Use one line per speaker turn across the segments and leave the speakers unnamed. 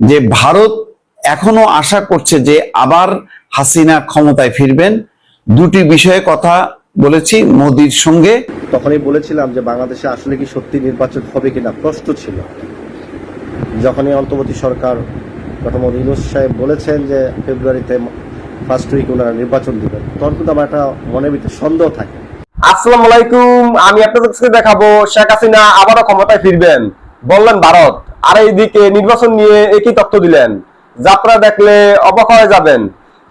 যে ভারত এখনও আশা করছে যে আবার হাসিনা ক্ষমতায় ফিরবেন। দুটি বিষয়ে কথা বলেছি মোদির সঙ্গে।
তখনই বলেছিলাম যে বাংলাদেশে আসলে কি সত্যি নির্বাচন হবে কিনা প্রশ্ন ছিল। যখনই অন্তর্বর্তী সরকার ডক্টর মোদী ইউনুস সাহেব বলেছেন যে ফেব্রুয়ারিতে ফার্স্ট উইক ওনারা নির্বাচন দেবেন তখন কিন্তু আমার একটা মনের ভিতরে সন্দেহ থাকে।
আসসালামু আলাইকুম আমি আপনাদের কাছে দেখাবো শেখ হাসিনা আবারও ক্ষমতায় ফিরবেন। বললেন ভারত। আর এইদিকে নির্বাচন নিয়ে একই তথ্য দিলেন। যাত্রা দেখলে অবাক হয়ে যাবেন।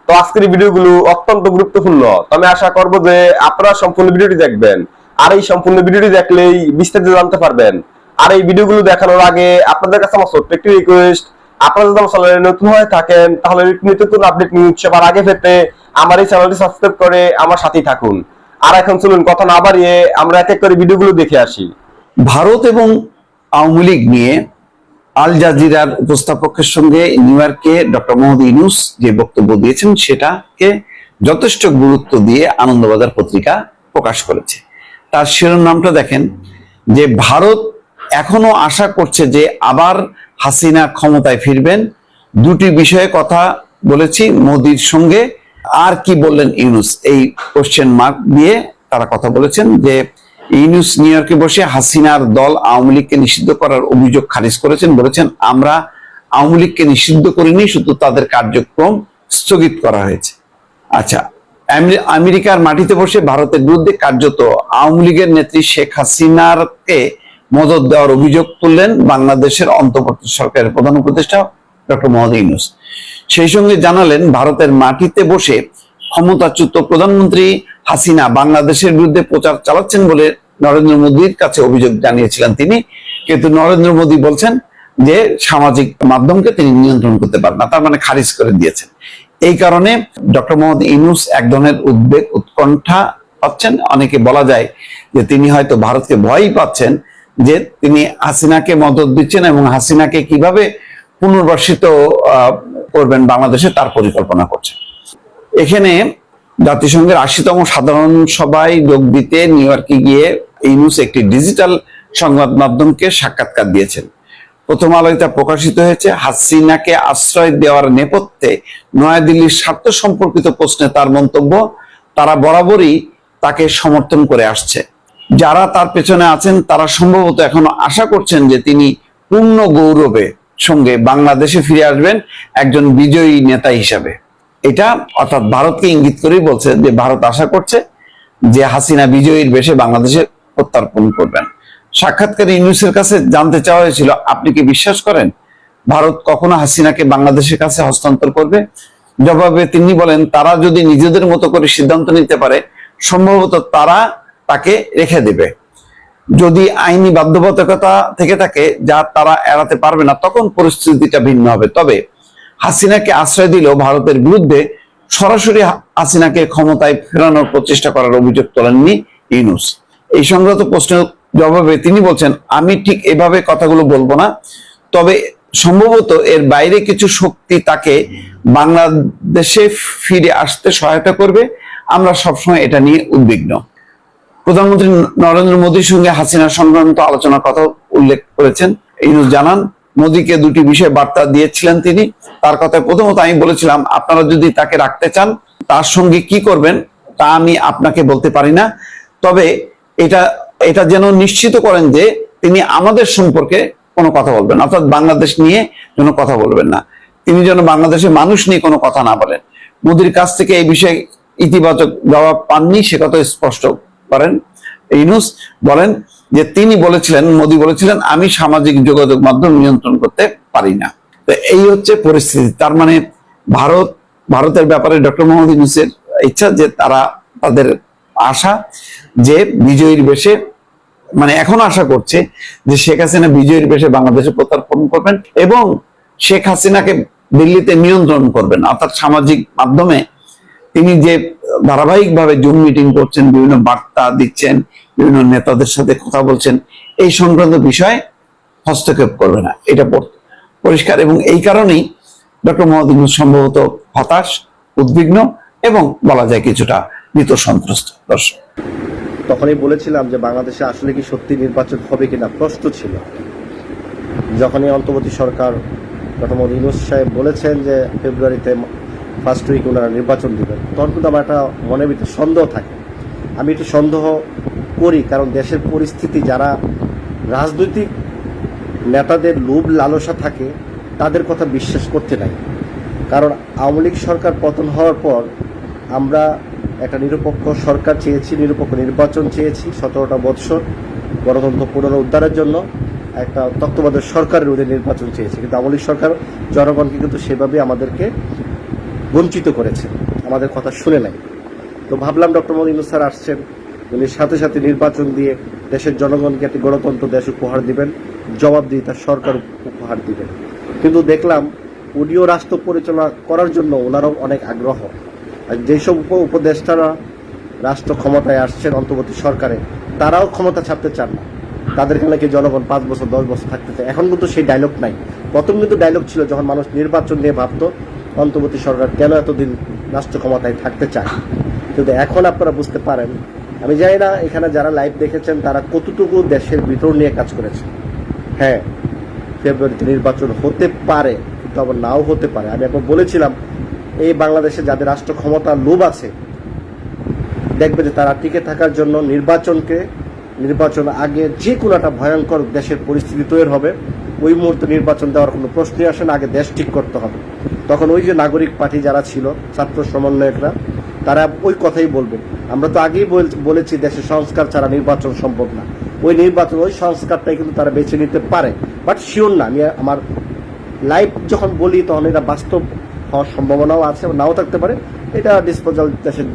তো আজকের ভিডিওগুলো অত্যন্ত গুরুত্বপূর্ণ। আমি আশা করব যে আপনারা সম্পূর্ণ ভিডিওটি দেখবেন। আর এই সম্পূর্ণ ভিডিওটি দেখলেই বিস্তারিত জানতে পারবেন। আর এই ভিডিওগুলো দেখানোর আগে আপনাদের কাছে আমার ছোট্ট একটি রিকোয়েস্ট আপনারা যদি আমার চ্যানেলে নতুন হয়ে থাকেন, তাহলে নতুন আপডেট নিউজ সবার আগে পেতে আমার এই চ্যানেলটি সাবস্ক্রাইব করে আমার সাথেই থাকুন। আর এখন চলুন কথা না বাড়িয়ে আমরা এক এক করে ভিডিওগুলো দেখে আসি।
ভারত এবং আওয়ামী লীগ নিয়ে আল জাজিরার উপস্থাপকের সঙ্গে নিউ ইয়র্কে ডক্টর মোহাম্মদ ইউনুস যে বক্তব্য দিয়েছেন সেটাকে যথেষ্ট গুরুত্ব দিয়ে আনন্দবাজার পত্রিকা প্রকাশ করেছে। তার শিরোনামটা দেখেন, যে ভারত এখনও আশা করছে যে আবার হাসিনা ক্ষমতায় ফিরবেন। দুটি বিষয়ে কথা বলেছি মোদির সঙ্গে। আর কি বললেন ইউনুস? এই কোশ্চেন মার্ক দিয়ে তারা কথা বলেছেন যে ইউনুস নিউ ইয়র্কে বসে হাসিনার দল আওয়ামী লীগকে নিষিদ্ধ করার অভিযোগ খারিজ করেছেন, বলেছেন, আমরা আওয়ামী লীগকে নিষিদ্ধ করিনি, শুধু তাদের কার্যক্রম স্থগিত করা হয়েছে। আচ্ছা আমেরিকার মাটিতে বসে ভারতের বিরুদ্ধে কার্যত আওয়ামী লীগের নেত্রী শেখ হাসিনারকে মদত দেওয়ার অভিযোগ তুললেন বাংলাদেশের অন্তর্বর্তী সরকারের প্রধান উপদেষ্টা ডক্টর মোহাম্মদ ইউনুস। সেই সঙ্গে জানালেন, ভারতের মাটিতে বসে ক্ষমতাচ্যুত প্রধানমন্ত্রী হাসিনা বাংলাদেশের বিরুদ্ধে প্রচার চালাচ্ছেন বলে নরেন্দ্র মোদীর কাছে অভিযোগ জানিয়েছিলেন তিনি। কিন্তু নরেন্দ্র মোদী বলছেন যে সামাজিক মাধ্যমকে তিনি নিয়ন্ত্রণ করতে পারেন না, তার মানে খারিজ করে দিয়েছেন। এই কারণে ডক্টর মোহাম্মদ ইনুস এক ধরনের উদ্বেগ, উৎকণ্ঠা পাচ্ছেন। অনেকে বলা যায় যে তিনি হয়তো ভারতকে ভয়ই পাচ্ছেন যে তিনি হাসিনাকে মদত দিচ্ছেন এবং হাসিনাকে কীভাবে পুনর্বাসিত করবেন বাংলাদেশে তার পরিকল্পনা করছেন। এখানে জাতিসংঘের আশিতম সাধারণ সভায় যোগ দিতে নিউ ইয়র্কে গিয়ে ইউনুস একটি ডিজিটাল সংবাদ মাধ্যমকে সাক্ষাৎকার দিয়েছেন। প্রথম আলোয় তা প্রকাশিত হয়েছে। হাসিনাকে আশ্রয় দেওয়ার নেপথ্যে নয়াদিল্লির স্বার্থ সম্পর্কিত প্রশ্নে তার মন্তব্য, তারা বরাবরই তাকে সমর্থন করে আসছে। যারা তার পেছনে আছেন, তারা সম্ভবত এখনও আশা করছেন যে তিনি পূর্ণ গৌরবে সঙ্গে বাংলাদেশে ফিরে আসবেন একজন বিজয়ী নেতা হিসাবে। এটা অর্থাৎ ভারতকে ইঙ্গিত করেই বলছে যে ভারত আশা করছে যে হাসিনা বিজয়ীর বেশে বাংলাদেশে প্রত্যার্পণ করবেন। সাক্ষাৎকারী ইউনুসের কাছে জানতে চাওয়া হয়েছিল, আপনি কি বিশ্বাস করেন ভারত কখনো হাসিনাকে বাংলাদেশের কাছে হস্তান্তর করবে? জবাবে তিনি বলেন, তারা যদি নিজেদের মতো করে সিদ্ধান্ত নিতে পারে, সম্ভবত তারা তাকে রেখে দেবে। যদি আইনি বাধ্যবাধকতা থেকে থাকে যা তারা এড়াতে পারবে না, তখন পরিস্থিতিটা ভিন্ন হবে। তবে হাসিনাকে আশ্রয় দিলেও ভারতের বিরুদ্ধে সরাসরি হাসিনাকে ক্ষমতায় ফেরানোর প্রচেষ্টা করার অভিযোগ তোলেননি ইউনুস। এই সংক্রান্ত প্রশ্নের জবাবে তিনি বলছেন, আমি ঠিক এভাবে কথাগুলো বলব না। তবে সম্ভবত এর বাইরে কিছু শক্তি তাকে বাংলাদেশে ফিরে আসতে সহায়তা করবে। আমরা সবসময় এটা নিয়ে উদ্বিগ্ন। প্রধানমন্ত্রী নরেন্দ্র মোদীর সঙ্গে হাসিনা সংক্রান্ত আলোচনার কথা উল্লেখ করেছেন। ইউনুস জানান মোদীকে দুটি বিষয়ে বার্তা দিয়েছিলেন তিনি। তার কথায় প্রথমত আমি বলেছিলাম, আপনারা যদি তাকে রাখতে চান, তার সঙ্গে কি করবেন, তা আমি আপনাকে বলতে পারি না। তবে এটা এটা যেন নিশ্চিত করেন যে তিনি আমাদের সম্পর্কে কোনো কথা বলবেন অর্থাৎ বাংলাদেশ নিয়ে যেন কথা বলবেন না। তিনি যেন বাংলাদেশের মানুষ নিয়ে কোনো কথা না বলেন। মোদির কাছ থেকে এই বিষয়ে ইতিবাচক জবাব পাননি, সে কথা স্পষ্ট করেন। বলেন যে তিনি বলেছিলেন, মোদি বলেছিলেন, আমি সামাজিক যোগাযোগ মাধ্যম নিয়ন্ত্রণ করতে পারি না। তো এই হচ্ছে পরিস্থিতি। তার মানে ভারত, ভারতের ব্যাপারে ডক্টর মোহাম্মদ ইউনুসের ইচ্ছা যে তারা তাদের আশা যে বিজয়ীর বেশে মানে এখন আশা করছে যে শেখ হাসিনা বিজয়ীর বেশে বাংলাদেশে প্রত্যার্পণ করবেন এবং শেখ হাসিনাকে দিল্লিতে নিয়ন্ত্রণ করবেন। অর্থাৎ সামাজিক মাধ্যমে তিনি যে ধারাবাহিকভাবে জুম মিটিং করছেন, বিভিন্ন বার্তা দিচ্ছেন, বিভিন্ন নেতাদের সাথে কথা বলছেন, এই সংক্রান্ত বিষয়ে হস্তক্ষেপ করবে না। এটা পরিষ্কার। এবং এই কারণেই ডক্টর মোহাম্মদ ইউনূস সম্ভবত হতাশ, উদ্বিগ্ন এবং বলা যায় কিছুটা মৃত সন্ত্রস্ত দর্শক।
তখনই বলেছিলাম যে বাংলাদেশে আসলে কি সত্যি নির্বাচন হবে কিনা প্রশ্ন ছিল। যখনই অন্তর্বর্তী সরকার ডক্টর মোহাম্মদ ইউনুস সাহেব বলেছেন যে ফেব্রুয়ারিতে ফার্স্ট উইক ওনারা নির্বাচন দিবেন। তখন কিন্তু আমার একটা মনের ভিতরে সন্দেহ থাকে। আমি একটু সন্দেহ করি, কারণ দেশের পরিস্থিতি যারা রাজনৈতিক নেতাদের লোভ লালসা থাকে, তাদের কথা বিশ্বাস করতে নাই। কারণ আওয়ামী লীগ সরকার পতন হওয়ার পর আমরা একটা নিরপেক্ষ সরকার চেয়েছি, নিরপেক্ষ নির্বাচন চেয়েছি সতেরোটা বৎসর গণতন্ত্র পুনরুদ্ধারের জন্য। একটা তত্ত্বাবধায়ক সরকারের অধীনে নির্বাচন চেয়েছে। কিন্তু আওয়ামী লীগ সরকার, জনগণকে কিন্তু সেভাবে আমাদেরকে বঞ্চিত করেছে। আমাদের কথা শুনে নাই। তো ভাবলাম ডক্টর মোদী ইউনূস স্যার আসছেন। উনি সাথে সাথে নির্বাচন দিয়ে দেশের জনগণকে একটি গণতন্ত্র দেশ উপহার দিবেন। জবাব দিয়ে তার সরকার উপহার দিবেন। কিন্তু দেখলাম, উনিও রাষ্ট্র পরিচালনা করার জন্য ওনারও অনেক আগ্রহ। আর যেসব উপ উপদেষ্টারা রাষ্ট্র ক্ষমতায় আসছেন অন্তর্বর্তী সরকারে, তারাও ক্ষমতা ছাড়তে চান না। তাদেরকে নাকি জনগণ পাঁচ বছর, দশ বছর থাকতে চায়। এখন কিন্তু সেই ডায়লগ নাই। প্রথম কিন্তু ডায়লগ ছিল যখন মানুষ নির্বাচন নিয়ে ভাবতো অন্তর্বর্তী সরকার কেন এতদিন রাষ্ট্র ক্ষমতায় থাকতে চায়? কিন্তু এখন আপনারা বুঝতে পারেন, আমি জানি না এখানে যারা লাইভ দেখেছেন, তারা কতটুকু দেশের ভিতর নিয়ে কাজ করেছে। হ্যাঁ ফেব্রুয়ারিতে নির্বাচন হতে পারে, কিন্তু আবার নাও হতে পারে। আমি একবার বলেছিলাম, এই বাংলাদেশে যাদের রাষ্ট্র ক্ষমতার লোভ আছে, দেখবে যে তারা টিকে থাকার জন্য নির্বাচনকে, নির্বাচন আগে যে কোনো একটা ভয়ঙ্কর দেশের পরিস্থিতি তৈরি হবে। ওই মুহূর্তে নির্বাচন দেওয়ার কোনো প্রশ্নই আসে না, আগে দেশ ঠিক করতে হবে। তখন ওই যে নাগরিক পার্টি যারা ছিল, ছাত্র সমন্বয়করা, তারা ওই কথাই বলবে। আমরা তো আগেই বল- বলেছি দেশের সংস্কার ছাড়া নির্বাচন সম্ভব না। ওই নির্বাচন, ওই সংস্কারটাই কিন্তু তারা বেছে নিতে পারে। বাট শিওর না, আমি আমার লাইভ যখন বলি, তখন এটা বাস্তব হওয়ার সম্ভাবনাও আছে, নাও থাকতে পারে। এটা ডিসপোজাল দেশের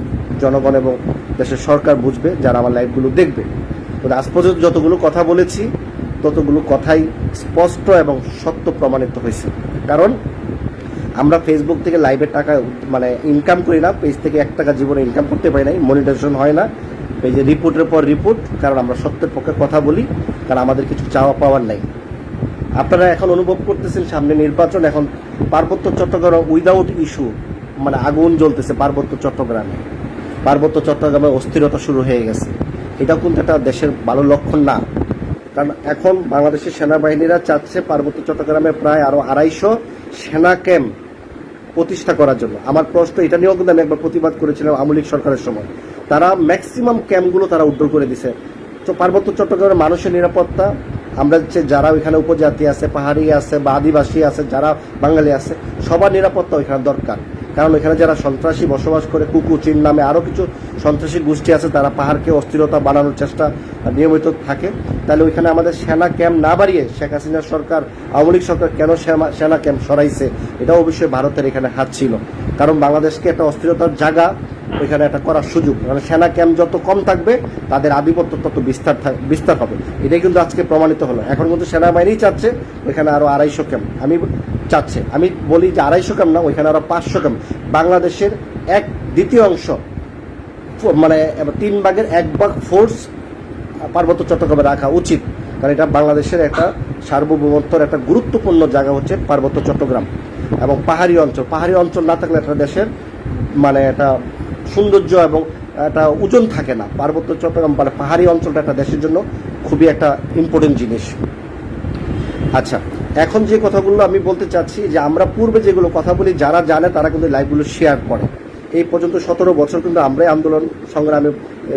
জনগণ এবং দেশের সরকার বুঝবে, যারা আমার লাইভগুলো দেখবে। তো আজ পর্যন্ত যতগুলো কথা বলেছি ততগুলো কথাই স্পষ্ট এবং সত্য প্রমাণিত হয়েছে। কারণ আমরা ফেসবুক থেকে লাইভের টাকা মানে ইনকাম করি না পেজ থেকে এক টাকা জীবনে ইনকাম করতে পারি নাই মনিটাইজেশন হয় না। পেজে রিপোর্টের পর রিপোর্ট কারণ আমরা সত্যের পক্ষে কথা বলি, কারণ আমাদের কিছু চাওয়া পাওয়ার নাই। আপনারা এখন অনুভব করতেছেন সামনে নির্বাচন, এখন পার্বত্য চট্টগ্রাম উইদাউট ইস্যু মানে আগুন জ্বলতেছে পার্বত্য চট্টগ্রামে। পার্বত্য চট্টগ্রামে অস্থিরতা শুরু হয়ে গেছে। এটা কিন্তু একটা দেশের ভালো লক্ষণ না। কারণ এখন বাংলাদেশের সেনাবাহিনীরা চাচ্ছে পার্বত্য চট্টগ্রামে প্রায় আরও আড়াইশো সেনা ক্যাম্প প্রতিষ্ঠা করার জন্য। আমার প্রশ্ন, এটা নিয়েও কিন্তু আমি একবার প্রতিবাদ করেছিলাম আওয়ামী লীগ সরকারের সময়। তারা ম্যাক্সিমাম ক্যাম্পগুলো তারা উদ্ধার করে দিছে। তো পার্বত্য চট্টগ্রামের মানুষের নিরাপত্তা, আমরা যে যারা ওইখানে উপজাতি আছে, পাহাড়ি আছে বা আদিবাসী আছে, যারা বাঙালি আছে, সবার নিরাপত্তা ওইখানে দরকার। কারণ এখানে যারা সন্ত্রাসী বসবাস করে কুকু কুকুচিন নামে আরও কিছু সন্ত্রাসী গোষ্ঠী আছে, তারা পাহাড়কে অস্থিরতা বানানোর চেষ্টা নিয়মিত থাকে। তাহলে ওইখানে আমাদের সেনা ক্যাম্প না বাড়িয়ে শেখ হাসিনা সরকার, আওয়ামী লীগ সরকার কেন সেনা- ক্যাম্প সরাইছে? এটাও অবশ্যই ভারতের এখানে হাত ছিল। কারণ বাংলাদেশকে একটা অস্থিরতার জায়গা ওইখানে একটা করার সুযোগ। মানে সেনা ক্যাম্প যত কম থাকবে, তাদের আধিপত্য তত বিস্তার বিস্তার হবে। এটাই কিন্তু আজকে প্রমাণিত হলো। এখন কিন্তু সেনাবাহিনী চাচ্ছে, ওইখানে আরও আড়াইশো ক্যাম্প। আমি চাচ্ছে। আমি বলি যে আড়াইশো গ্রাম না, ওইখানে আরও পাঁচশো গ্রাম। বাংলাদেশের এক দ্বিতীয় অংশ মানে তিন ভাগের এক ভাগ ফোর্স পার্বত্য চট্টগ্রামে রাখা উচিত। কারণ এটা বাংলাদেশের একটা সার্বভৌমত্বর একটা গুরুত্বপূর্ণ জায়গা হচ্ছে পার্বত্য চট্টগ্রাম এবং পাহাড়ি অঞ্চল। পাহাড়ি অঞ্চল না থাকলে একটা দেশের মানে একটা সৌন্দর্য এবং একটা ওজন থাকে না। পার্বত্য চট্টগ্রাম মানে পাহাড়ি অঞ্চলটা একটা দেশের জন্য খুবই একটা ইম্পর্টেন্ট জিনিস। আচ্ছা এখন যে কথাগুলো আমি বলতে চাচ্ছি যে আমরা পূর্বে যেগুলো কথা বলি, যারা জানে তারা কিন্তু লাইভগুলো শেয়ার করে। এই পর্যন্ত সতেরো বছর কিন্তু আমরাই আন্দোলন সংগ্রামে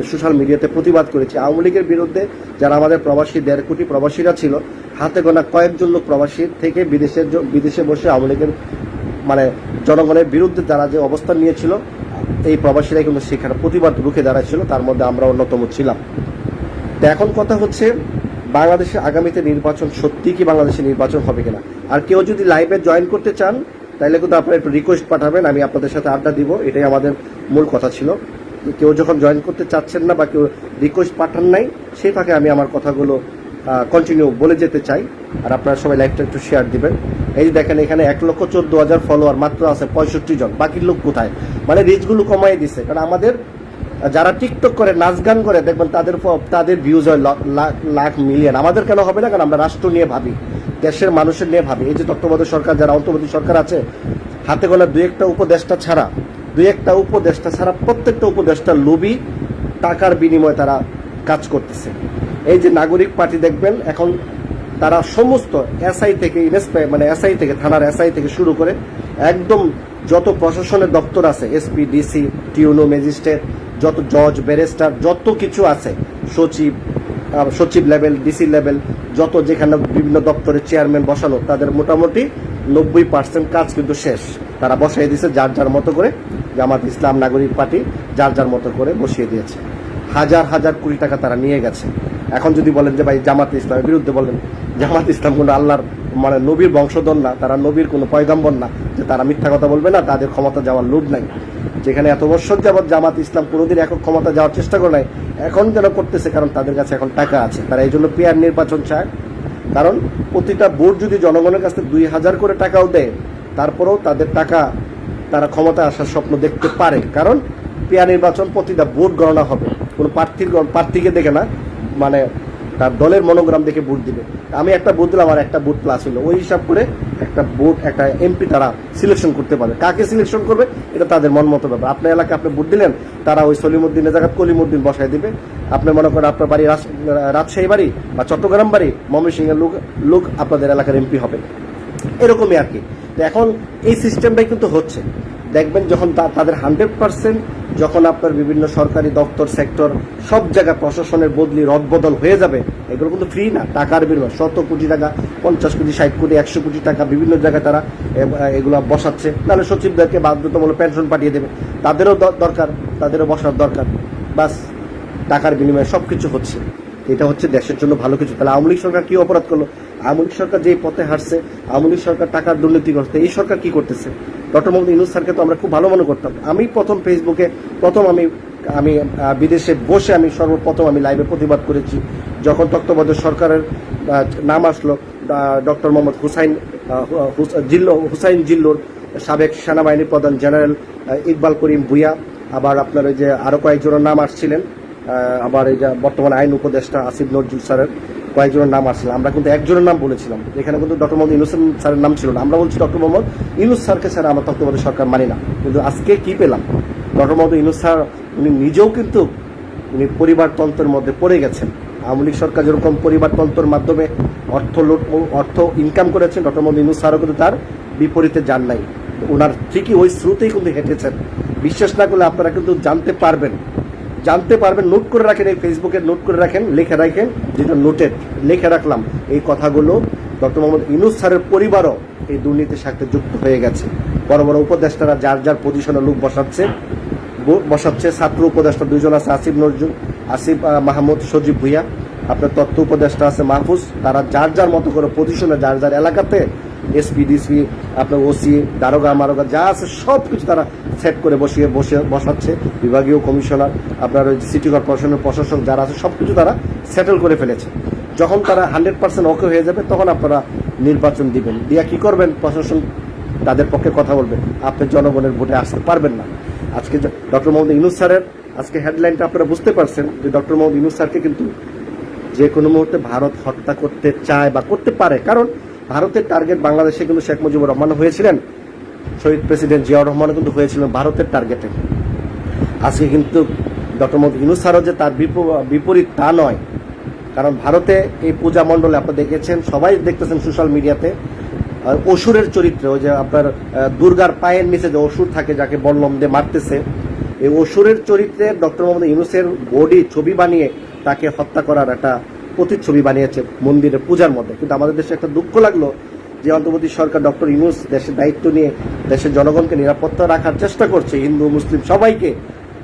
সোশ্যাল মিডিয়াতে প্রতিবাদ করেছি। আওয়ামী লীগের বিরুদ্ধে যারা আমাদের প্রবাসী, দেড় কোটি প্রবাসীরা ছিল, হাতে গোনা কয়েকজন লোক প্রবাসী থেকে বিদেশের বিদেশে বসে আওয়ামী লীগের মানে জনগণের বিরুদ্ধে তারা যে অবস্থান নিয়েছিল, এই প্রবাসীরাই কিন্তু সেখানে প্রতিবাদ রুখে দাঁড়াচ্ছিল তার মধ্যে আমরা অন্যতম ছিলাম। তো এখন কথা হচ্ছে বাংলাদেশে আগামীতে নির্বাচন সত্যি কি বাংলাদেশে নির্বাচন হবে কিনা? আর কেউ যদি লাইভে জয়েন করতে চান তাহলে কিন্তু আপনারা একটু রিকোয়েস্ট পাঠাবেন, আমি আপনাদের সাথে আড্ডা দিব, এটাই আমাদের মূল কথা ছিল। কেউ যখন জয়েন করতে চাচ্ছেন না বা কেউ রিকোয়েস্ট পাঠান নাই, সেই ফাঁকে আমি আমার কথাগুলো কন্টিনিউ বলে যেতে চাই। আর আপনারা সবাই লাইভটা একটু শেয়ার দিবেন। এই যে দেখেন, এখানে এক লক্ষ চোদ্দ হাজার ফলোয়ার মাত্র আছে পঁয়ষট্টি জন। বাকি লোক কোথায়? মানে রিচগুলো কমাই দিছে। কারণ আমাদের যারা টিকটক করে, নাচ গান করে, দেখবেন তাদের তাদের ভিউজ হয় লাখ লাখ মিলিয়ন আমাদের কেন হবে না? কারণ আমরা রাষ্ট্র নিয়ে ভাবি, দেশের মানুষের নিয়ে ভাবি। এই যে তত্ত্বাবধায়ক সরকার, যারা অন্তর্বর্তী সরকার আছে, হাতে গোনা দুই একটা উপদেষ্টা ছাড়া, দুই একটা উপদেষ্টা ছাড়া প্রত্যেকটা উপদেষ্টা লোভী টাকার বিনিময়ে তারা কাজ করতেছে। এই যে নাগরিক পার্টি দেখবেন, এখন তারা সমস্ত এসআই থেকে ইনস্পে মানে এসআই থেকে, থানার এসআই থেকে শুরু করে, একদম যত প্রশাসনের দপ্তর আছে, এসপি, ডিসি, টিউনো, ম্যাজিস্ট্রেট যত জজ, ব্যারিস্টার, যত কিছু আছে, সচিব সচিব লেভেল, ডিসি লেভেল, যত যেখানে বিভিন্ন দপ্তরের চেয়ারম্যান বসানো তাদের মোটামুটি নব্বই পার্সেন্ট কাজ কিন্তু শেষ। তারা বসাই দিয়েছে যার যার মতো করে জামাত ইসলাম, নাগরিক পার্টি, যার যার মতো করে বসিয়ে দিয়েছে। হাজার হাজার কোটি টাকা তারা নিয়ে গেছে। এখন যদি বলেন যে, ভাই, জামাত ইসলামের বিরুদ্ধে বলেন, জামাত ইসলাম কোনো আল্লাহর মানে নবীর বংশধর না, তারা নবীর কোনো পয়গাম্বর না, যে তারা মিথ্যা কথা বলবে না, তাদের ক্ষমতা যাওয়ার লোভ নাই। যেখানে এত বছর যাবৎ জামাত ইসলাম কোনোদিন একক ক্ষমতা যাওয়ার চেষ্টা করে নাই, এখন যেন করতেছে, কারণ তাদের কাছে এখন টাকা আছে। তারা এই জন্য পেয়ার নির্বাচন চায়। কারণ প্রতিটা ভোট যদি জনগণের কাছে দুই হাজার করে টাকাও দেয়, তারপরেও তাদের টাকা তারা ক্ষমতা আসার স্বপ্ন দেখতে পারে। কারণ পেয়ার নির্বাচন প্রতিটা ভোট গণনা হবে। কোনো প্রার্থীর প্রার্থীকে দেখে না। মানে তার দলের মনোগ্রাম দেখে ভোট দিবে। আমি একটা ভোট দিলাম আর একটা ভোট প্লাস হলো। ওই হিসাব করে একটা ভোট, একটা এমপি তারা সিলেকশন করতে পারবে। কাকে সিলেকশন করবে, এটা তাদের মন মতো ব্যাপার। আপনার এলাকায় আপনি ভোট দিলেন, তারা ওই সলিমুদ্দিনের জায়গায় কলিমুদ্দিন বসায় দিবে। আপনি মনে করেন আপনার বাড়ি রাজশাহী বাড়ি বা চট্টগ্রাম বাড়ি, ময়মনসিংহের লোক লোক আপনাদের এলাকার এমপি হবে। এরকমই আর কি। তো এখন এই সিস্টেমটাই কিন্তু হচ্ছে। দেখবেন যখন তাদের হান্ড্রেড পার্সেন্ট যখন আপনার বিভিন্ন সরকারি দপ্তর সেক্টর সব জায়গায় প্রশাসনের বদলি, রদবদল হয়ে যাবে, এগুলো কিন্তু ফ্রি না, টাকার বিনিময়। শত কোটি টাকা, পঞ্চাশ কোটি, ষাট কোটি, একশো কোটি টাকা বিভিন্ন জায়গায় তারা এগুলো বসাচ্ছে। নাহলে সচিবদেরকে বাধ্যতামূলক পেনশন পাঠিয়ে দেবে। তাদেরও দরকার, তাদেরও বসার দরকার। বাস, টাকার বিনিময়ে সব কিছু হচ্ছে। এটা হচ্ছে দেশের জন্য ভালো কিছু। তাহলে আওয়ামী লীগ সরকার কি অপরাধ করল? আওয়ামী লীগ সরকার যে পথে হারছে আওয়ামী লীগ সরকার টাকার দুর্নীতি করছে, এই সরকার কি করতেছে? ডক্টর মোহাম্মদ ইউনুস স্যারকে তো আমরা খুব ভালো মনে করতাম। আমি প্রথম ফেসবুকে, প্রথম আমি আমি বিদেশে বসে আমি সর্বপ্রথম আমি লাইভে প্রতিবাদ করেছি। যখন তত্ত্বাবধায়ক সরকারের নাম আসলো ডক্টর মোহাম্মদ হুসাইন জিল্লো, হুসাইন জিল্লোর সাবেক সেনাবাহিনী প্রধান জেনারেল ইকবাল করিম ভুইয়া, আবার আপনার ওই যে আরও কয়েকজনের নাম আসছিলেন আবার এই যে বর্তমান আইন উপদেষ্টা আসিফ নজরুল স্যারের। কয়েকজনের নাম আসছিল, আমরা কিন্তু একজনের নাম বলেছিলাম এখানে কিন্তু ডক্টর মোহাম্মদ ইউনুস স্যারের নাম ছিল না। আমরা বলছি ডক্টর মোহাম্মদ ইউনুস স্যারকে স্যার, আমরা তত্ত্বাবধায়ক সরকার মানি না, কিন্তু আজকে কি পেলাম? ডক্টর মোহাম্মদ ইউনুস স্যার, উনি নিজেও কিন্তু উনি পরিবারতন্ত্রের মধ্যে পড়ে গেছেন। আওয়ামী লীগ সরকার যেরকম পরিবারতন্ত্রের মাধ্যমে অর্থ লুট, অর্থ ইনকাম করেছেন, ডক্টর মোহাম্মদ ইউনুস স্যারও কিন্তু তার বিপরীতে যান নাই। ওনার ঠিকই ওই স্রোতেই কিন্তু হেঁটেছেন। বিশ্বাস না করলে আপনারা কিন্তু জানতে পারবেন জানতে পারবেন নোট করে রাখেন এই ফেসবুকে নোট করে রাখেন, লিখে রাখেন, যেটা নোটেড লিখে রাখলাম এই কথাগুলো। ডক্টর মোহাম্মদ ইনুস স্যারের পরিবারও এই দুর্নীতির সাথে যুক্ত হয়ে গেছে। বড় বড় উপদেষ্টারা যার যার পজিশনে লোক বসাচ্ছে বসাচ্ছে, ছাত্র উপদেষ্টা দুজন আছে, আসিফ নজরুল, আসিফ মাহমুদ, সজীব ভুইয়া। আপনার তথ্য উপদেষ্টা আছে মাহফুজ, তারা যার যার মতো করে পজিশনে যার যার এলাকাতে এসপি ডিসপি আপনার ওসি, দারোগা, মারোগা, যা আছে সব কিছু তারা সেট করে বসিয়ে বসে বসাচ্ছে। বিভাগীয় কমিশনার, আপনার ওই সিটি কর্পোরেশনের প্রশাসক যারা আছে সব কিছু তারা সেটেল করে ফেলেছে। যখন তারা হান্ড্রেড পার্সেন্ট ওকে হয়ে যাবে, তখন আপনারা নির্বাচন দিবেন। দিয়া কি করবেন? প্রশাসন তাদের পক্ষে কথা বলবেন আপনি জনগণের ভোটে আসতে পারবেন না। আজকে ডক্টর মোহাম্মদ ইনুস স্যারের আজকে হেডলাইনটা আপনারা বুঝতে পারছেন যে ডক্টর মোহাম্মদ ইনুস স্যারকে কিন্তু যে কোনো মুহূর্তে ভারত হত্যা করতে চায় বা করতে পারে। কারণ ভারতের টার্গেট বাংলাদেশে কিন্তু শেখ মুজিবুর রহমান হয়েছিলেন। শহীদ প্রেসিডেন্ট জিয়াউর রহমান কিন্তু হয়েছিলেন ভারতের টার্গেটে আজকে কিন্তু ডক্টর মোহাম্মদ ইনুস স্যারও যে তার বিপ- বিপরীত তা নয়। কারণ ভারতে এই পূজা মণ্ডলে আপনারা দেখেছেন, সবাই দেখতেছেন সোশ্যাল মিডিয়াতে অসুরের চরিত্রে, ওই যে আপনার দুর্গার পায়ের নিচে যে অসুর থাকে যাকে বল্লম দিয়ে মারতেছে, এই অসুরের চরিত্রে ডক্টর মোহাম্মদ ইউনুসের বডি ছবি বানিয়ে তাকে হত্যা করার একটা প্রতিচ্ছবি বানিয়েছে মন্দিরের পূজার মধ্যে। কিন্তু আমাদের দেশে একটা দুঃখ লাগল যে অন্তর্বর্তী সরকার ডক্টর ইউনুস দেশের দায়িত্ব নিয়ে দেশের জনগণকে নিরাপত্তা রাখার চেষ্টা করছে হিন্দু, মুসলিম সবাইকে।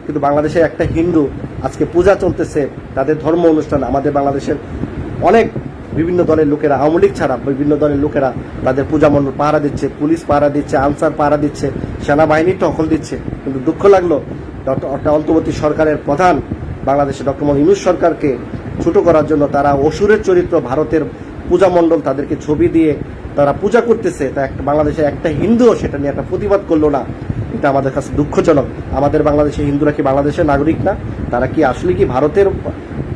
কিন্তু বাংলাদেশে একটা হিন্দু আজকে পূজা চলতেছে, তাদের ধর্ম অনুষ্ঠান, আমাদের বাংলাদেশের অনেক বিভিন্ন দলের লোকেরা, আওয়ামী লীগ ছাড়া বিভিন্ন দলের লোকেরা তাদের পূজা মণ্ডল পাহারা দিচ্ছে, পুলিশ পাহারা দিচ্ছে, আনসার পাহারা দিচ্ছে, সেনাবাহিনী টহল দিচ্ছে। কিন্তু দুঃখ লাগল, ডক্টর অন্তর্বর্তী সরকারের প্রধান বাংলাদেশে ডক্টর মোহাম্মদ ইউনুস সরকারকে ছোট করার জন্য তারা অসুরের চরিত্র ভারতের পূজা মণ্ডল তাদেরকে ছবি দিয়ে তারা পূজা করতেছে। তা একটা বাংলাদেশে একটা হিন্দুও সেটা নিয়ে একটা প্রতিবাদ করল না। এটা আমাদের কাছে দুঃখজনক। আমাদের বাংলাদেশের হিন্দুরা কি বাংলাদেশের নাগরিক না? তারা কি আসলে কি ভারতের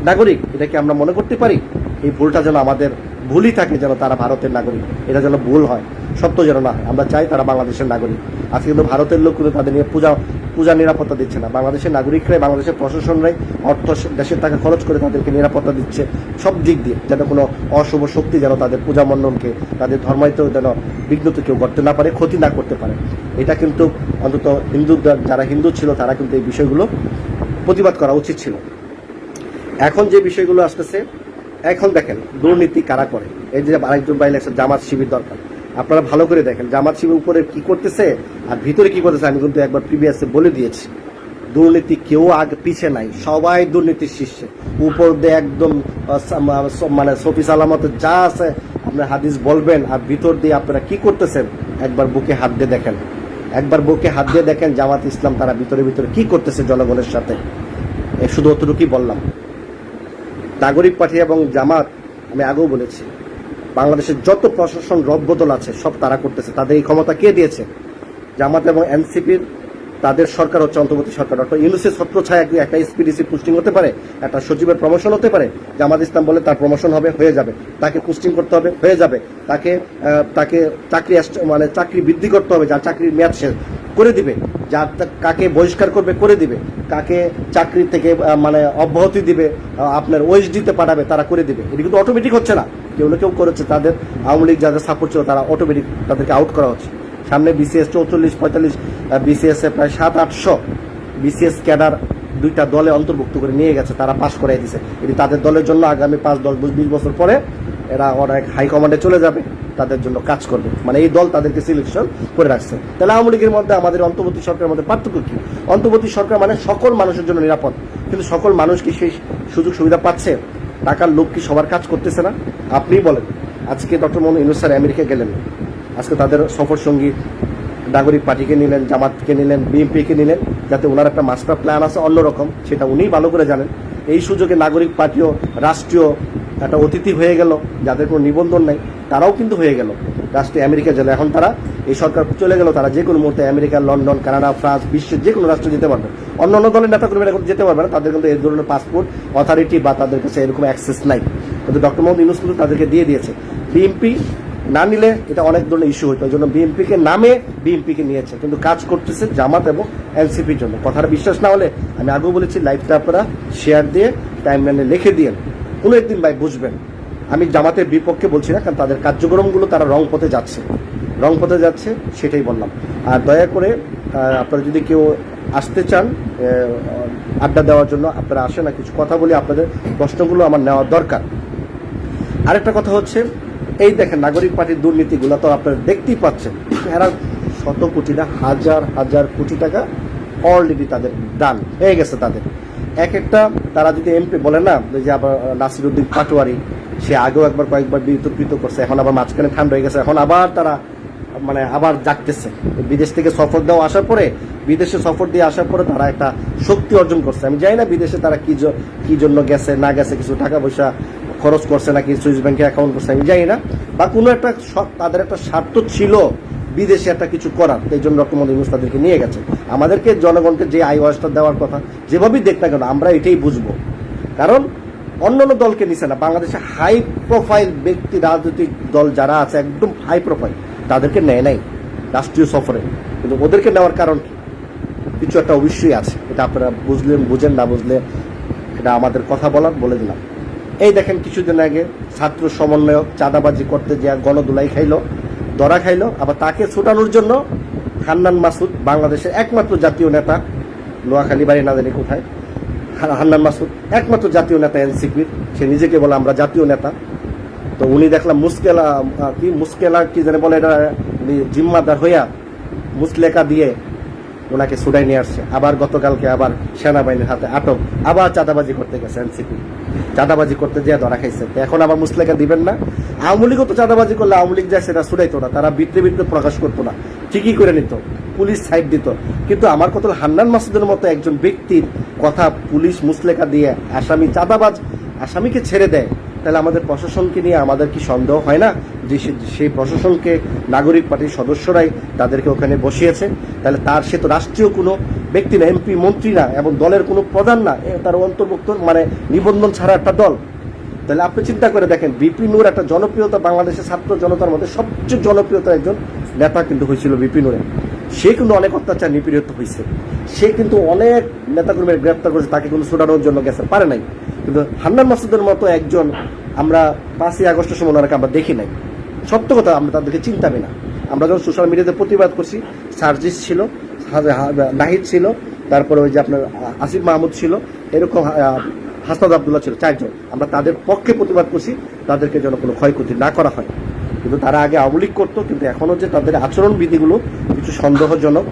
নাগরিক? এটা কি আমরা মনে করতে পারি? এই ভুলটা যেন আমাদের ভুলই থাকে যেন তারা ভারতের নাগরিক। এটা যেন ভুল হয়, সত্য যেন না আমরা চাই তারা বাংলাদেশের নাগরিক। আজকে কিন্তু ভারতের লোক কিন্তু তাদের নিয়ে পূজা পূজা নিরাপত্তা দিচ্ছে না। বাংলাদেশের নাগরিকরাই, বাংলাদেশের প্রশাসনরাই অর্থ দেশের টাকা খরচ করে তাদেরকে নিরাপত্তা দিচ্ছে সব দিক দিয়ে। যেন কোনো অশুভ শক্তি যেন তাদের পূজা মণ্ডলকে তাদের ধর্মায়িত যেন বিঘ্নত কেউ করতে না পারে, ক্ষতি না করতে পারে। এটা কিন্তু অন্তত হিন্দু যারা হিন্দু ছিল, তারা কিন্তু এই বিষয়গুলো প্রতিবাদ করা উচিত ছিল। এখন যে বিষয়গুলো আসতেছে এখন দেখেন, দুর্নীতি কারা করে? এই যে আরেকজন বাইলে একটা জামাত শিবির দরকার। আপনারা ভালো করে দেখেন, জামাত শিবির উপরে কি করতেছে আর ভিতরে কি করতেছে, আমি কিন্তু একবার প্রিভিয়াসে বলে দিয়েছি। দুর্নীতি কেউ আগে পিছে নাই, সবাই দুর্নীতির শীর্ষে। উপর দিয়ে একদম মানে সফি সালামতে যা আছে আপনার হাদিস বলবেন আর ভিতর দিয়ে আপনারা কি করতেছেন, একবার বুকে হাত দিয়ে দেখেন। একবার বুকে হাত দিয়ে দেখেন জামাত ইসলাম তারা ভিতরে ভিতরে কি করতেছে জনগণের সাথে। শুধু অতটুকুই বললাম। নাগরিক পার্টি এবং জামাত, আমি আগেও বলেছি, বাংলাদেশের যত প্রশাসন রদবদল আছে, সব তারা করতেছে। তাদের এই ক্ষমতা কে দিয়েছে? জামাত এবং এনসিপির তাদের সরকার হচ্ছে অন্তর্বর্তী সরকার। ডক্টর ইউনুসের ছত্র ছায় একটা এসপিডিসি পোস্টিং হতে পারে? একটা সচিবের প্রমোশন হতে পারে? জামাত ইসলাম বলে তার প্রমোশন হবে, হয়ে যাবে। তাকে পোস্টিং করতে হবে, হয়ে যাবে। তাকে তাকে চাকরি মানে চাকরি বৃদ্ধি করতে হবে, যার চাকরির মেয়াদ শেষ। করে দিবে। যার কাকে বহিষ্কার করবে করে দিবে। কাকে চাকরি থেকে মানে অব্যাহতি দিবে আপনার ওএসডিতে পাঠাবে, তারা করে দিবে। এটা কিন্তু অটোমেটিক হচ্ছে না। কেউ না কেউ করেছে। তাদের আওয়ামী লীগ যাদের সাপোর্ট ছিল, তারা অটোমেটিক তাদেরকে আউট করা হচ্ছে। সামনে বিসিএস চৌচল্লিশ, পঁয়তাল্লিশ বিসিএস এ প্রায় সাত, আটশো বিসিএস ক্যাডার দুইটা দলে অন্তর্ভুক্ত করে নিয়ে গেছে। তারা পাশ করাই দিছে। এটি তাদের দলের জন্য আগামী পাঁচ, দশ বিশ বছর পরে এরা অনেক হাই কমান্ডে চলে যাবে, তাদের জন্য কাজ করবে। মানে এই দল তাদেরকে সিলেকশন করে রাখছে। তাহলে আওয়ামী লীগের মধ্যে আমাদের অন্তর্বর্তী সরকারের মধ্যে পার্থক্য কি? অন্তর্বর্তী সরকার মানে সকল মানুষের জন্য নিরাপদ। কিন্তু সকল মানুষ কি সেই সুযোগ সুবিধা পাচ্ছে? টাকার লোক কি সবার কাজ করতেছে না? আপনিই বলেন। আজকে doctor Mohammad Yunus sir America গেলেন। আজকে তাদের সফর সঙ্গী নাগরিক পার্টিকে নিলেন, জামাতকে নিলেন, বিএনপিকে নিলেন, যাতে ওনার একটা মাস্টার প্ল্যান আছে অন্যরকম, সেটা উনিই ভালো করে জানেন। এই সুযোগে নাগরিক পার্টিও রাষ্ট্রীয় একটা অতিথি হয়ে গেল, যাদের কোনো নিবন্ধন নাই, তারাও কিন্তু হয়ে গেল। রাষ্ট্রে আমেরিকা গেল এখন তারা এই সরকার চলে গেল, তারা যে কোনো মুহূর্তে আমেরিকা, লন্ডন, কানাডা, ফ্রান্স বিশ্বের যে কোনো রাষ্ট্রে যেতে পারবে। অন্য অন্য দলের নেতা কর্মীরা এখন যেতে পারবে না, তাদের কিন্তু এই ধরনের পাসপোর্ট অথরিটি বা তাদের কাছে এরকম অ্যাক্সেস নাই। কিন্তু ডক্টর মোহাম্মদ ইউনুস কিন্তু তাদেরকে দিয়ে দিয়েছে। বিএনপি না নিলে এটা অনেক ধরনের ইস্যু হতো ওই জন্য বিএনপিকে নামে বিএনপিকে নিয়েছে। কিন্তু কাজ করতেছে জামাত এবং এনসিপির জন্য। কথাটা বিশ্বাস না হলে আমি আগেও বলেছি লাইভটা আপনারা শেয়ার দিয়ে টাইম লাইনে লিখে দিয়েন। কোনো একদিন ভাই বুঝবেন। আমি জামাতের বিপক্ষে বলছি না, কারণ তাদের কার্যক্রমগুলো তারা রং পথে যাচ্ছে। রং পথে যাচ্ছে, সেটাই বললাম। আর দয়া করে আপনারা যদি কেউ আসতে চান আড্ডা দেওয়ার জন্য, আপনারা আসেন না, কিছু কথা বলি, আপনাদের প্রশ্নগুলো আমার নেওয়া দরকার। আরেকটা কথা হচ্ছে, এই দেখেন নাগরিক পার্টির দুর্নীতিগুলো তো আপনারা দেখতেই পাচ্ছেন। এরা শত কোটি না, হাজার হাজার কোটি টাকা অলরেডি তাদের দান, হয়ে গেছে তাদের। এক একটা, তারা যদি এমপি বলে না, যে আবার নাসিরুদ্দিন পাটোয়ারি, সে আগেও একবার কয়েকবার বিতর্কিত করছে, এখন আবার মাঝখানে ঠান্ডা হয়ে গেছে, এখন আবার তারা মানে আবার জাগতেছে। বিদেশ থেকে সফর দেওয়া আসার পরে, বিদেশে সফর দিয়ে আসার পরে তারা একটা শক্তি অর্জন করছে। আমি জানি না বিদেশে তারা কি কি জন্য গেছে, না গেছে, কিছু টাকা পয়সা খরচ করছে, নাকি সুইস ব্যাংকে অ্যাকাউন্ট করছে, আমি জানি না। বা কোনো একটা তাদের একটা স্বার্থ ছিল বিদেশে একটা কিছু করার এই জন্য ডক্টর ইউনূস তাদেরকে নিয়ে গেছে। আমাদেরকে, জনগণকে যে আই ওয়াসটা দেওয়ার কথা, যেভাবেই দেখ না কেন, আমরা এটাই বুঝব। কারণ অন্যান্য দলকে নিছে না, বাংলাদেশে হাই প্রোফাইল ব্যক্তি, রাজনৈতিক দল যারা আছে, একদম হাই প্রোফাইল তাদেরকে নেয় নাই রাষ্ট্রীয় সফরে। কিন্তু ওদেরকে নেওয়ার কারণ কিছু একটা অবশ্যই আছে, এটা আপনারা বুঝলেন, বুঝেন, না বুঝলে এটা আমাদের কথা বলার বলে দিলাম। এই দেখেন, কিছুদিন আগে ছাত্র সমন্বয়ক চাঁদাবাজি করতে যে গণদুলাই খাইলো। দরা খাইল। আবার তাকে ছুটানোর জন্য হান্নান মাসুদ বাংলাদেশের একমাত্র জাতীয় নেতা, নোয়াখালী বাড়ি না জানি কোথায় হান্নান মাসুদ একমাত্র জাতীয় নেতা এনসিপির, সে নিজেকে বলে আমরা জাতীয় নেতা। তো উনি দেখলাম মুস্কেলা কি মুস্কেলা কি জানে বলে এটা জিম্মাদার হইয়া মুসলেকা দিয়ে ওনাকে সুডাই নিয়ে আসছে। আবার গতকালকে আবার সেনাবাহিনীর হাতে আটক। আবার চাঁদাবাজি করতে গেছে এনসিপি। চাঁদাবাজি করতে যেয়ে ধরা খাইছে। এখন আবার মুসলেকা দিবেন না? আওয়ামী লীগও তো চাঁদাবাজি করলে আওয়ামী লীগ যায় সেটা সুডাইতো না। তারা বৃত্তে বৃত্তে প্রকাশ করতো না। ঠিকই করে নিত। পুলিশ সাইড দিত। কিন্তু আমার কথা হান্নান মাসুদের মতো একজন ব্যক্তির কথা পুলিশ মুসলেকা দিয়ে আসামি চাঁদাবাজ আসামিকে ছেড়ে দেয়। তাহলে আমাদের প্রশাসনকে নিয়ে আমাদের কি সন্দেহ হয় না যে সেই প্রশাসনকে নাগরিক পার্টির সদস্যরাই তাদেরকে ওখানে বসিয়েছে? তাহলে তার সে তো রাষ্ট্রীয় কোনো ব্যক্তি না, এমপি, মন্ত্রী না, এবং দলের কোনো প্রধান না তার অন্তর্ভুক্ত মানে নিবন্ধন ছাড়া একটা দল। তাহলে আপনি চিন্তা করে দেখেন, বিপি নূর একটা জনপ্রিয়তা বাংলাদেশের ছাত্র জনতার মধ্যে সবচেয়ে জনপ্রিয়তা একজন নেতা কিন্তু হয়েছিল বিপি নূরের সে কিন্তু অনেক অত্যাচার নিপীড়িত হয়েছে। সে কিন্তু অনেক নেতাকর্মীর গ্রেপ্তার করেছে, তাকে কিন্তু ছুটানোর জন্য গেছে, পারে নাই। কিন্তু হান্নান মাসুদের মতো একজন আমরা পাঁচই আগস্টের সময় ওনাকে আমরা দেখি নাই। সত্য কথা, আমরা তাদেরকে চিন্তামি না। আমরা যখন সোশ্যাল মিডিয়াতে প্রতিবাদ করছি, সার্জিস ছিল নাহিদ ছিল, তারপরে ওই যে আপনার আসিফ মাহমুদ ছিল, এরকম হাসনাদ আবদুল্লাহ ছিল, চারজন। আমরা তাদের পক্ষে প্রতিবাদ করছি, তাদেরকে যেন কোনো ক্ষয়ক্ষতি না করা হয়। কিন্তু তারা আগে আওয়ামী লীগ করতো, কিন্তু এখনও যে তাদের আচরণ বিধিগুলো কিছু সন্দেহজনক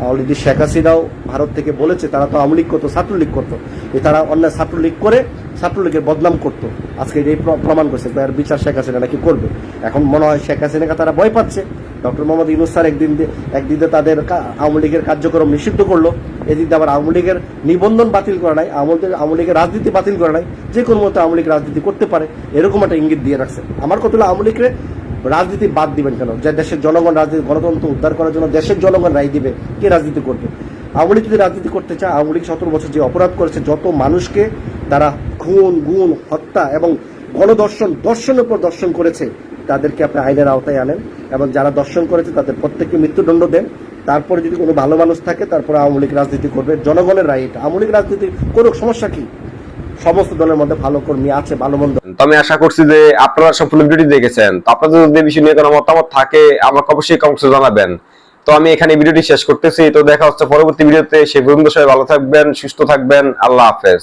অলরেডি শেখ হাসিনাও ভারত থেকে বলেছে, তারা তো আওয়ামী লীগ করতো, ছাত্রলীগ করতো। তারা অন্যায় ছাত্রলীগ করে, ছাত্রলীগের বদনাম করতো। আজকে এই প্র- প্রমাণ করছে, তার বিচার শেখ হাসিনা নাকি করবে? এখন মনে হয় শেখ হাসিনাকে তারা ভয় পাচ্ছে। ডক্টর মোহাম্মদ ইউনুস স্যার একদিন একদিন তাদের আওয়ামী লীগের কার্যক্রম নিষিদ্ধ করল। দিয়ে আবার আওয়ামী লীগের নিবন্ধন বাতিল করা নাই, আওয়ামী লীগের রাজনীতি বাতিল করা নাই। যে কোনো মতো আওয়ামী লীগ রাজনীতি করতে পারে, এরকম একটা ইঙ্গিত দিয়ে রাখছে। আমার কথা হলো আওয়ামী লীগের রাজনীতি বাদ দিবেন কেন? যে দেশের জনগণ রাজনীতি, গণতন্ত্র উদ্ধার করার জন্য দেশের জনগণ রায় দিবে, কে রাজনীতি করবে? আওয়ামী লীগ যদি রাজনীতি করতে চায়, আওয়ামী লীগ সতেরো বছর যে অপরাধ করেছে, যত মানুষকে তারা খুন, গুণ, হত্যা এবং গণদর্শন দর্শনের পর দর্শন করেছে, তাদেরকে আপনি আইনের আওতায় আনেন এবং যারা দর্শন করেছে, তাদের প্রত্যেককে মৃত্যুদণ্ড দেন। তারপরে যদি কোনো ভালো মানুষ থাকে, তারপরে আওয়ামী লীগ রাজনীতি করবে। জনগণের রায় এটা। আওয়ামী লীগ রাজনীতি করুক সমস্যা কি? সমস্ত দলের মধ্যে ভালো কর্মী আছে, ভালো মন্দ।
আমি আশা করছি যে আপনারা সব ভিডিওটি দেখেছেন। তো আপনাদের যদি বিষয় নিয়ে কোনো মতামত থাকে, আমাকে অবশ্যই কমেন্টে জানাবেন। তো আমি এখানে ভিডিওটি শেষ করতেছি। তো দেখা হচ্ছে পরবর্তী ভিডিওতে। সে পর্যন্ত সবাই ভালো থাকবেন, সুস্থ থাকবেন। আল্লাহ হাফেজ।